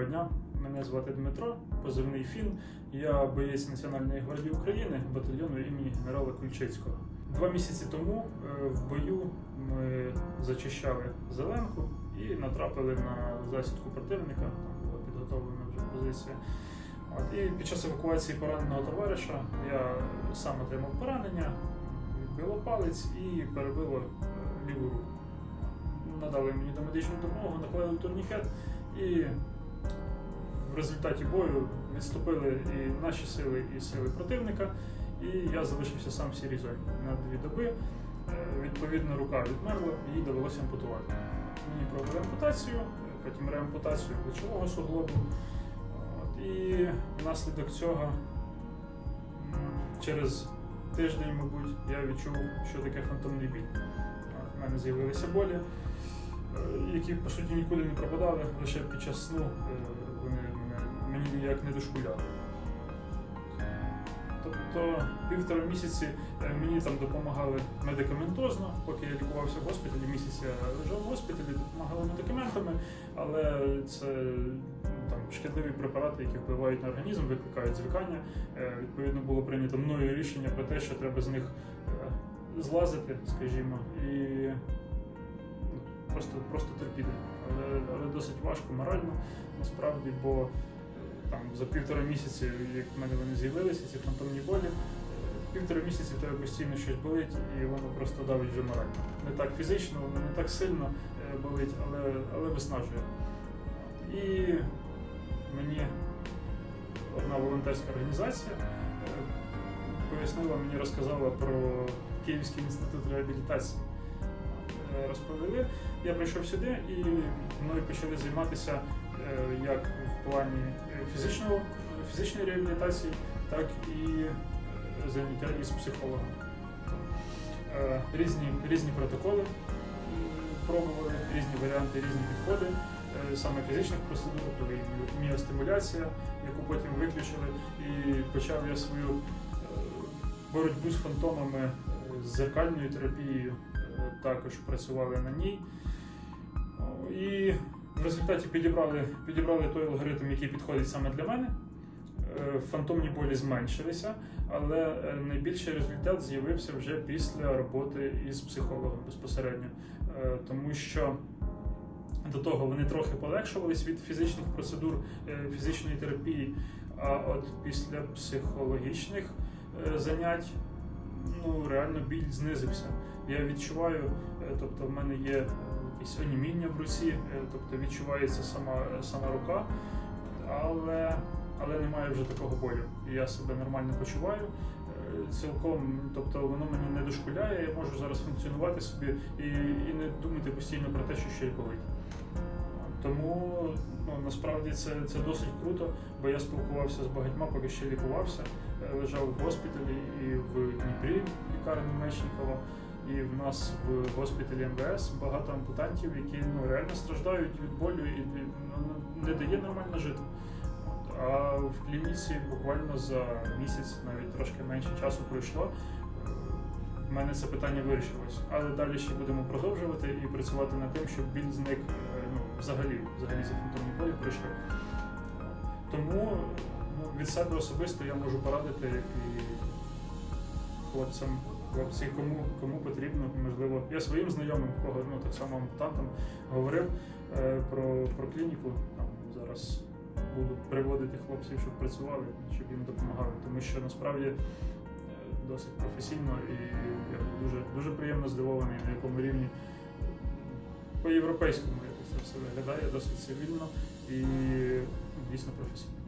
Доброго дня, мене звати Дмитро, позивний Фін. Я боєць Національної гвардії України батальйону імені генерала Кульчицького. Два місяці тому е, в бою ми зачищали зеленку і натрапили на засідку противника. Там була підготовлена вже позиція. От, і під час евакуації пораненого товариша я сам отримав поранення, відбило палець і перебило е, ліву руку. Надали мені домедичну допомогу, наклеїли турнікет і результаті бою відступили і наші сили, і сили противника, і я залишився сам в сірій зоні на дві доби. Е, Відповідно, рука відмерла, її довелося ампутувати. Мені провели ампутацію, потім реампутацію плечового суглобу. От, і внаслідок цього через тиждень, мабуть, я відчув, що таке фантомний біль. У мене з'явилися болі, е, які по суті нікуди не пропадали, лише під час сну е, мені ніяк не дошкуляли. Тобто півтора місяці е, мені там допомагали медикаментозно, поки я лікувався в госпіталі, місяць я лежав в госпіталі, допомагали медикаментами, але це ну, там шкідливі препарати, які впливають на організм, викликають звикання. Е, Відповідно, було прийнято мною рішення про те, що треба з них е, злазити, скажімо, і ну, просто, просто терпіти. Але, але досить важко морально, насправді, бо там за півтора місяці, як в мене вони з'явилися, ці фантомні болі, е, півтора місяці тебе постійно щось болить, і воно просто давить вже морально. Не так фізично, воно не так сильно е, болить, але, але виснажує. І мені одна волонтерська організація е, пояснила, мені розказала про Київський інститут реабілітації. Розповіли. Я прийшов сюди і мною почали займатися як в плані е, фізичного, фізичної реабілітації, так і е, заняття із психологом. Е, Різні, різні протоколи пробували, різні варіанти, різні підходи. Е, Саме фізичних процедур, і міостимуляція, яку потім виключили, і почав я свою е, боротьбу з фантомами е, з зеркальною терапією, е, також працювали на ній. І в результаті підібрали, підібрали той алгоритм, який підходить саме для мене. Е, Фантомні болі зменшилися, але е, найбільший результат з'явився вже після роботи із психологом безпосередньо, Е, тому що до того вони трохи полегшувались від фізичних процедур фізичної терапії, а от після психологічних занять ну, реально біль знизився. Я відчуваю, тобто в мене є якесь оніміння в руці, е, тобто відчувається сама, сама рука, але, але немає вже такого болю. Я себе нормально почуваю. Е, Цілком, тобто воно мені не дошкуляє, я можу зараз функціонувати собі і, і не думати постійно про те, що щось болить. Тому ну, насправді це, це досить круто, бо я спілкувався з багатьма, поки ще лікувався. Е, Лежав в госпіталі і в Дніпрі, лікарні Мечникова, і в нас в госпіталі МВС багато ампутантів, які ну, реально страждають від болю і ну, не дає нормально жити. От, А в клініці буквально за місяць, навіть трошки менше часу пройшло. в мене це питання вирішилось. Але далі ще будемо продовжувати і працювати над тим, щоб біль зник е, ну, взагалі, взагалі ці фантомні болі пройшли. Тому ну, від себе особисто я можу порадити і хлопцям, хлопці, кому, кому потрібно, можливо. Я своїм знайомим, кого ну, так само ампутантам говорив е, про, про клініку. Там зараз буду приводити хлопців, щоб працювали, щоб їм допомагали. Тому що насправді е, досить професійно і я дуже, дуже приємно здивований, на якому рівні по-європейському якось це все виглядає, досить цивільно і дійсно професійно.